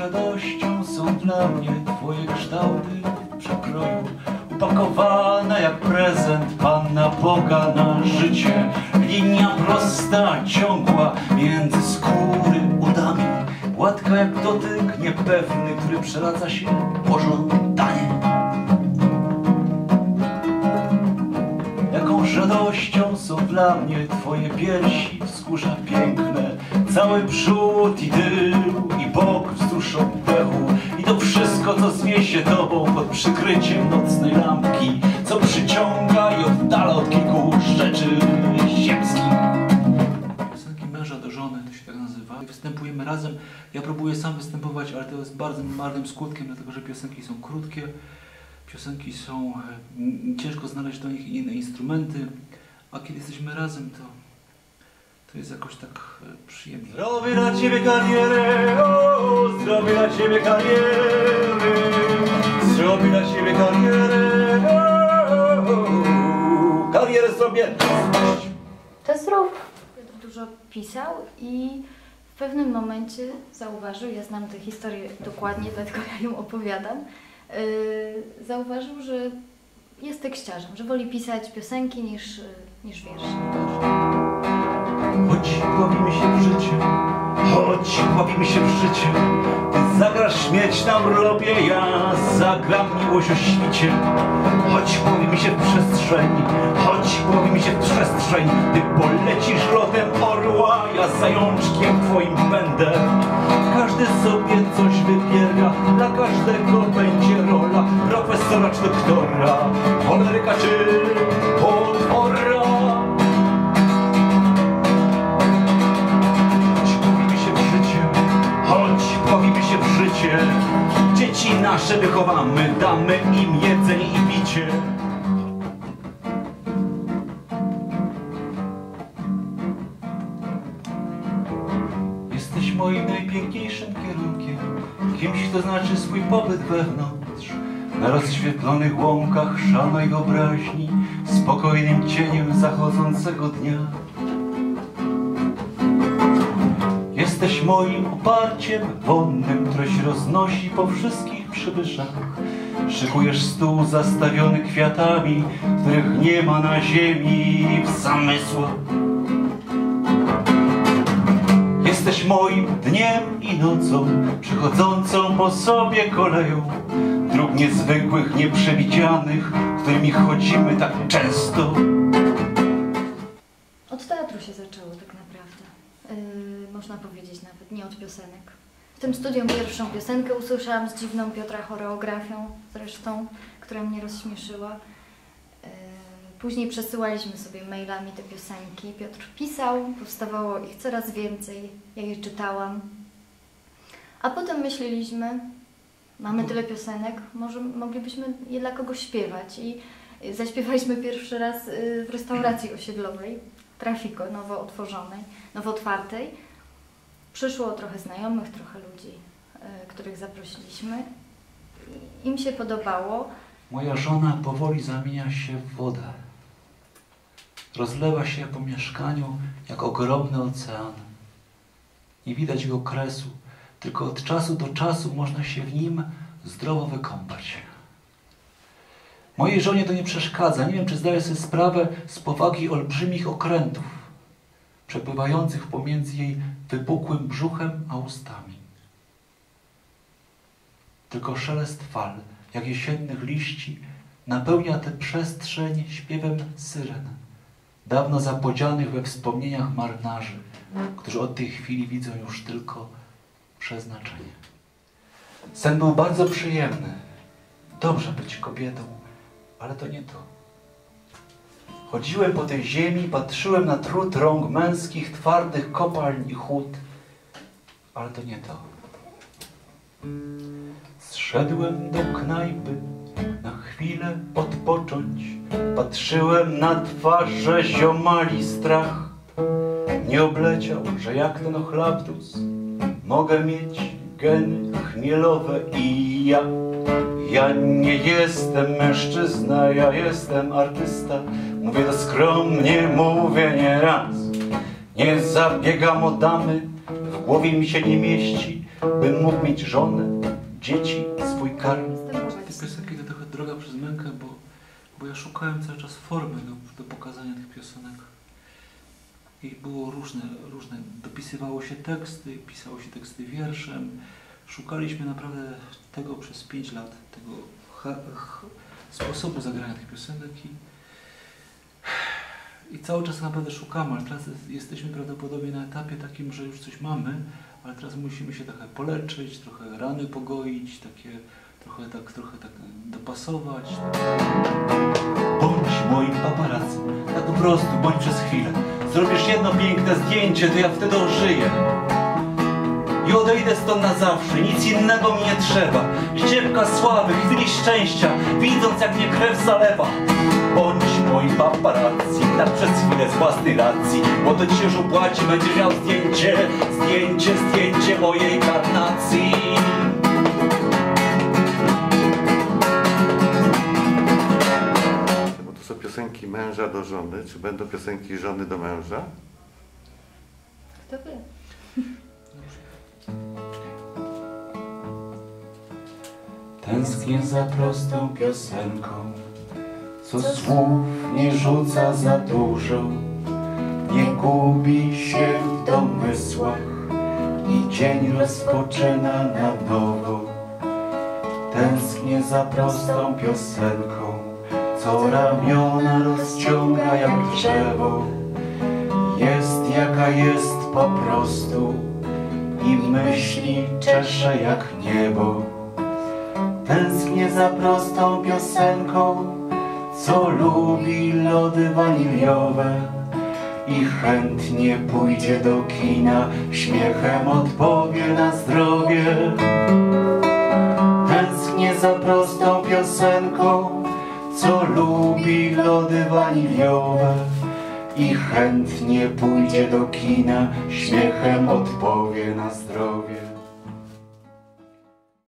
radością są dla mnie twoje kształty w przekroju Upakowana jak prezent Pana Boga na życie. Linia prosta, ciągła między skóry udami. Gładka jak dotyk niepewny, który przeradza się pożądanie. Jaką radością są dla mnie Twoje piersi, skórza piękne Cały przód i tył przykryciem nocnej lampki Co przyciąga i oddala od kilku rzeczy ziemskich Piosenki męża do żony, to się tak nazywa. Występujemy razem. Ja próbuję sam występować, ale to jest bardzo marnym skutkiem, dlatego że piosenki są krótkie. Piosenki są... e, ciężko znaleźć do nich inne instrumenty, a kiedy jesteśmy razem, to... To jest jakoś tak e, przyjemnie. Zdrowie dla Ciebie karierę, o, zdrowie dla Ciebie karierę, zdrowie dla Ciebie karierę, karierę sobie. To zrób. Dużo pisał i w pewnym momencie zauważył, ja znam tę historię dokładnie, dlatego ja ją opowiadam, yy, zauważył, że jest tekściarzem, że woli pisać piosenki niż, niż wiersze. Chodź, bawimy się w życie, chodź, bawimy się w życie. Ty zagrasz śmierć na urlopie, ja zagram miłość o świcie. Chodź, bawimy się w przestrzeń, chodź, bawimy się w przestrzeń. Ty polecisz lotem orła, ja zajączkiem twoim będę. Każdy sobie coś wybiera, dla każdego będzie rola profesora czy doktora, choleryka czy nasze wychowamy, damy im jedzenie i picie. Jesteś moim najpiękniejszym kierunkiem, kimś, kto znaczy swój pobyt wewnątrz. Na rozświetlonych łąkach szalnej wyobraźni, spokojnym cieniem zachodzącego dnia. Jesteś moim oparciem wonnym, które roznosi po wszystkich przybyszach. Szykujesz stół zastawiony kwiatami, których nie ma na ziemi w zamysłach. Jesteś moim dniem i nocą, przechodzącą po sobie koleją dróg niezwykłych, nieprzewidzianych, którymi chodzimy tak często. Od teatru się zaczęło tak naprawdę. Yy, można powiedzieć nawet, nie od piosenek. W tym studium pierwszą piosenkę usłyszałam z dziwną Piotra choreografią zresztą, która mnie rozśmieszyła. Yy, Później przesyłaliśmy sobie mailami te piosenki. Piotr pisał, powstawało ich coraz więcej, ja je czytałam. A potem myśleliśmy, mamy tyle piosenek, może moglibyśmy je dla kogoś śpiewać. I zaśpiewaliśmy pierwszy raz y, w restauracji osiedlowej, Trafiko, nowo otworzonej, nowo otwartej. Przyszło trochę znajomych, trochę ludzi, y, których zaprosiliśmy. Im się podobało. Moja żona powoli zamienia się w wodę. Rozlewa się po mieszkaniu jak ogromny ocean. Nie widać jego kresu, tylko od czasu do czasu można się w nim zdrowo wykąpać. Mojej żonie to nie przeszkadza. Nie wiem, czy zdaje sobie sprawę z powagi olbrzymich okrętów, przepływających pomiędzy jej wypukłym brzuchem a ustami. Tylko szelest fal, jak jesiennych liści, napełnia tę przestrzeń śpiewem syren, dawno zapodzianych we wspomnieniach marynarzy, którzy od tej chwili widzą już tylko przeznaczenie. Sen był bardzo przyjemny. Dobrze być kobietą, ale to nie to. Chodziłem po tej ziemi, patrzyłem na trud rąk męskich, twardych kopalń i chłód, ale to nie to. Zszedłem do knajpy na chwilę odpocząć. Patrzyłem na twarze ziomali strach. Nie obleciał, że jak ten ochlaptus mogę mieć geny chmielowe i ja. Ja nie jestem mężczyzna, ja jestem artysta. Mówię to skromnie, mówię nie raz. Nie zabiegam o damy, w głowie mi się nie mieści, bym mógł mieć żonę, dzieci, swój karm. Te piosenki to trochę droga przez mękę, bo, bo ja szukałem cały czas formy do, do pokazania tych piosenek. I było różne, różne. Dopisywało się teksty, pisało się teksty wierszem. Szukaliśmy naprawdę tego przez pięć lat, tego sposobu zagrania tych piosenek i, i cały czas naprawdę szukamy, ale teraz jest- jesteśmy prawdopodobnie na etapie takim, że już coś mamy, ale teraz musimy się trochę poleczyć, trochę rany pogoić, takie trochę tak, trochę tak dopasować. Bądź moim paparazzi, tak po prostu, bądź przez chwilę. Zrobisz jedno piękne zdjęcie, to ja wtedy ożyję. I odejdę stąd na zawsze, nic innego mi nie trzeba. Ściepka sławy, chwili szczęścia, widząc jak mnie krew zalewa. Tak przez chwilę z własnej racji, bo to ci się już opłaci, będziesz miał zdjęcie, zdjęcie, zdjęcie mojej karnacji. Bo to są piosenki męża do żony, czy będą piosenki żony do męża? Kto wie? Tęsknię za prostą piosenką, co słów nie rzuca za dużo, nie gubi się w domysłach i dzień rozpoczyna na nowo. Tęsknię za prostą piosenką, co ramiona rozciąga jak drzewo. Jest jaka jest po prostu i myśli czesze jak niebo. Tęsknię za prostą piosenką, co lubi lody waniliowe i chętnie pójdzie do kina, śmiechem odpowie na zdrowie. Tęsknię za prostą piosenką, co lubi lody waniliowe i chętnie pójdzie do kina, śmiechem odpowie na zdrowie.